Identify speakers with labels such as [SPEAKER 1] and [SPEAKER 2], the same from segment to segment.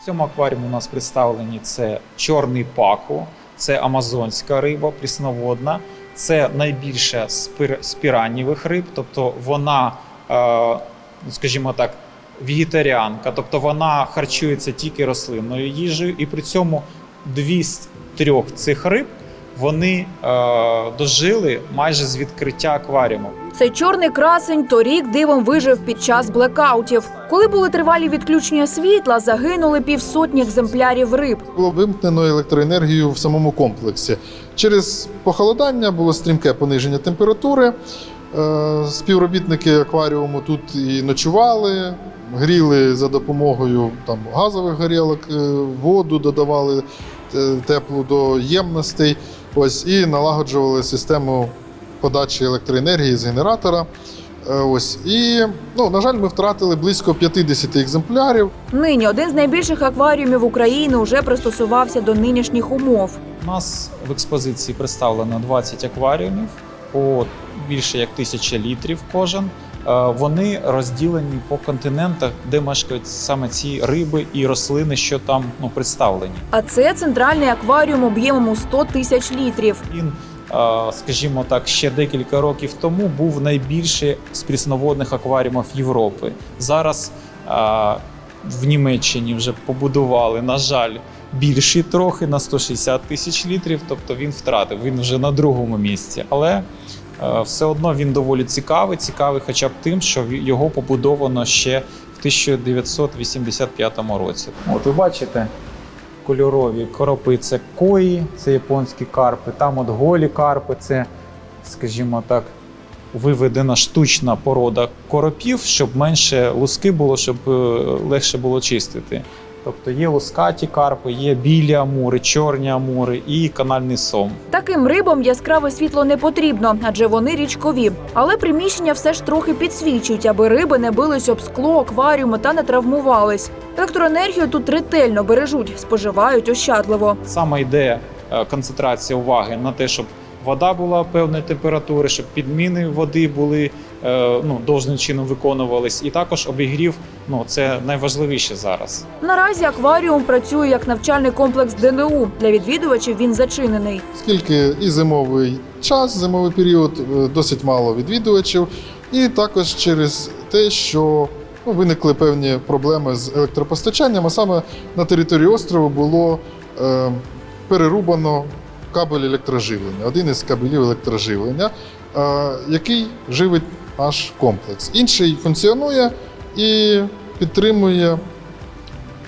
[SPEAKER 1] В цьому акваріумі у нас представлені це чорний паку, це амазонська риба, прісноводна, це найбільше з піраннівих риб, тобто вона, е, ну, скажімо так, вегетаріанка, тобто вона харчується тільки рослинною їжею, і при цьому дві з трьох цих риб вони е, дожили майже з відкриття акваріуму.
[SPEAKER 2] Цей чорний красень торік дивом вижив під час блекаутів. Коли були тривалі відключення світла, загинули півсотні екземплярів риб.
[SPEAKER 3] Було вимкнено електроенергію в самому комплексі. Через похолодання було стрімке пониження температури. Е, Співробітники акваріуму тут і ночували, гріли за допомогою там, газових горілок, е, воду додавали е, теплу до ємностей. Ось, і налагоджували систему подачі електроенергії з генератора. Е, Ось. І, ну, на жаль, ми втратили близько 50 екземплярів.
[SPEAKER 2] Нині один з найбільших акваріумів України вже пристосувався до нинішніх умов.
[SPEAKER 1] У нас в експозиції представлено 20 акваріумів по більше як тисяча літрів кожен. Е, Вони розділені по континентах, де мешкають саме ці риби і рослини, що там ну, представлені.
[SPEAKER 2] А це центральний акваріум об'ємом у 100 тисяч літрів.
[SPEAKER 1] Він, е, скажімо так, ще декілька років тому був найбільший з прісноводних акваріумів Європи. Зараз е, в Німеччині вже побудували, на жаль, більший трохи на 160 тисяч літрів. Тобто він втратив. Він вже на другому місці. Але все одно він доволі цікавий. Цікавий, хоча б тим, що його побудовано ще в 1985 році. От ви бачите, кольорові коропи це кої, це японські карпи. Там от голі карпи, це, скажімо так, виведена штучна порода коропів, щоб менше луски було, щоб е, легше було чистити. Тобто є лускаті карпи, є білі амури, чорні амури і канальний сом.
[SPEAKER 2] Таким рибам яскраве світло не потрібно, адже вони річкові. Але приміщення все ж трохи підсвічують, аби риби не бились об скло, акваріуми та не травмувались. Електроенергію тут ретельно бережуть, споживають ощадливо.
[SPEAKER 1] Саме йде е, концентрація уваги на те, щоб вода була певної температури, щоб підміни води були е, ну, должним чином виконувались, і також обігрів ну, це найважливіше зараз.
[SPEAKER 2] Наразі акваріум працює як навчальний комплекс ДНУ. Для відвідувачів він зачинений.
[SPEAKER 3] Оскільки і зимовий час, зимовий період, е, досить мало відвідувачів, і також через те, що ну, виникли певні проблеми з електропостачанням, а саме на території острову було е, перерубано кабель електроживлення, один із кабелів електроживлення, е, який живить наш комплекс. Інший функціонує і підтримує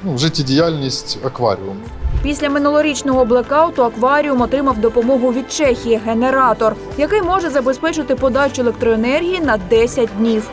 [SPEAKER 3] ну, життєдіяльність акваріуму.
[SPEAKER 2] Після минулорічного блекауту акваріум отримав допомогу від Чехії генератор, який може забезпечити подачу електроенергії на 10 днів.